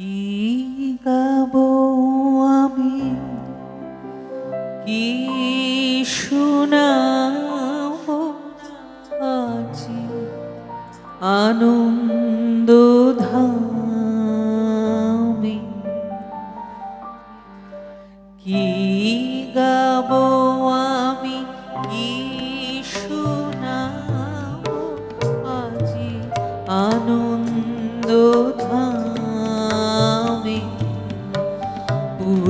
কি গাবো আমি? কি শোনাবো আজি? আনন্দ ধামে কি গাবো আমি? কি শোনাবো আজি? আনন্দ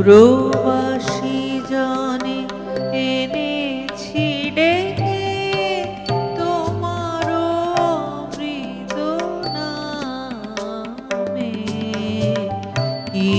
পুরবাসী জানে এনেছি ডেকে তোমার মৃদ নামে। কি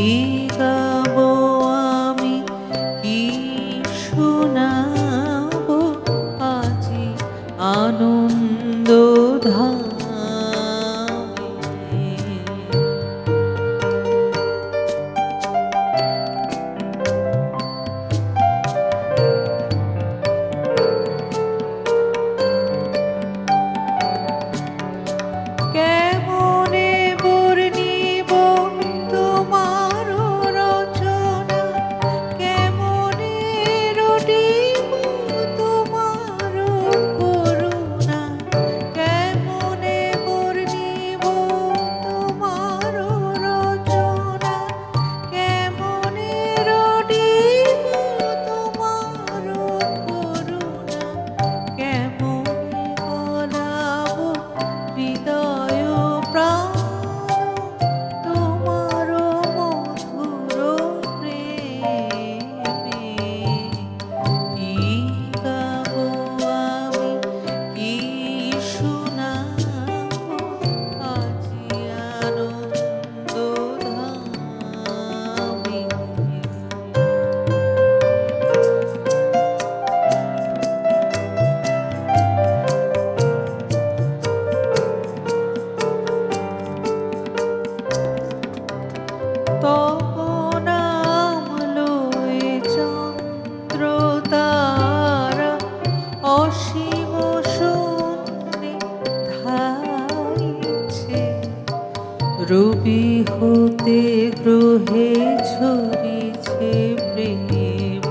রবি হতে গ্রহে ছড়িছে প্রেম।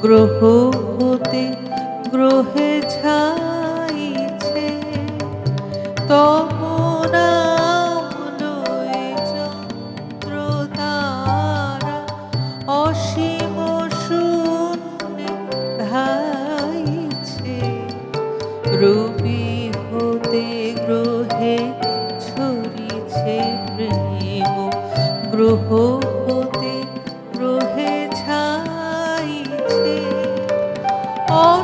গ্রহ হতে গ্রহে ছাইছে। তব অসীম শূন্যে ধাইছে। রবি হতে গ্রহে ছড়িছে প্রেম গ্রহ হতে গ্রহে ছাইছে। অসীম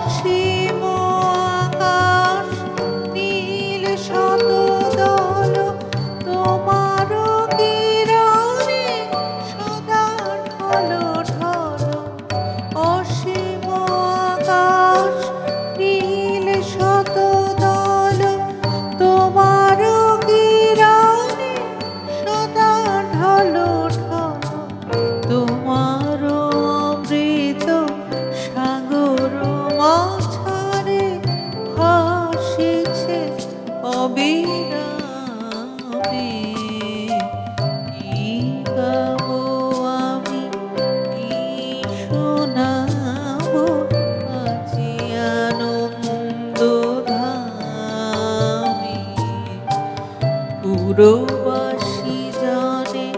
পুরবাসী জনে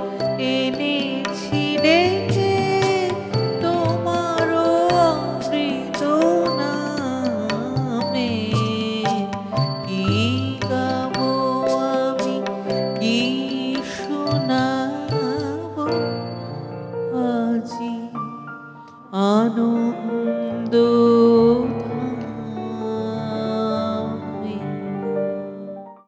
এনেছি ডেকে তোমার অমৃত নামে। কি গাবো আমি কি শোনাবো আজি আনন্দ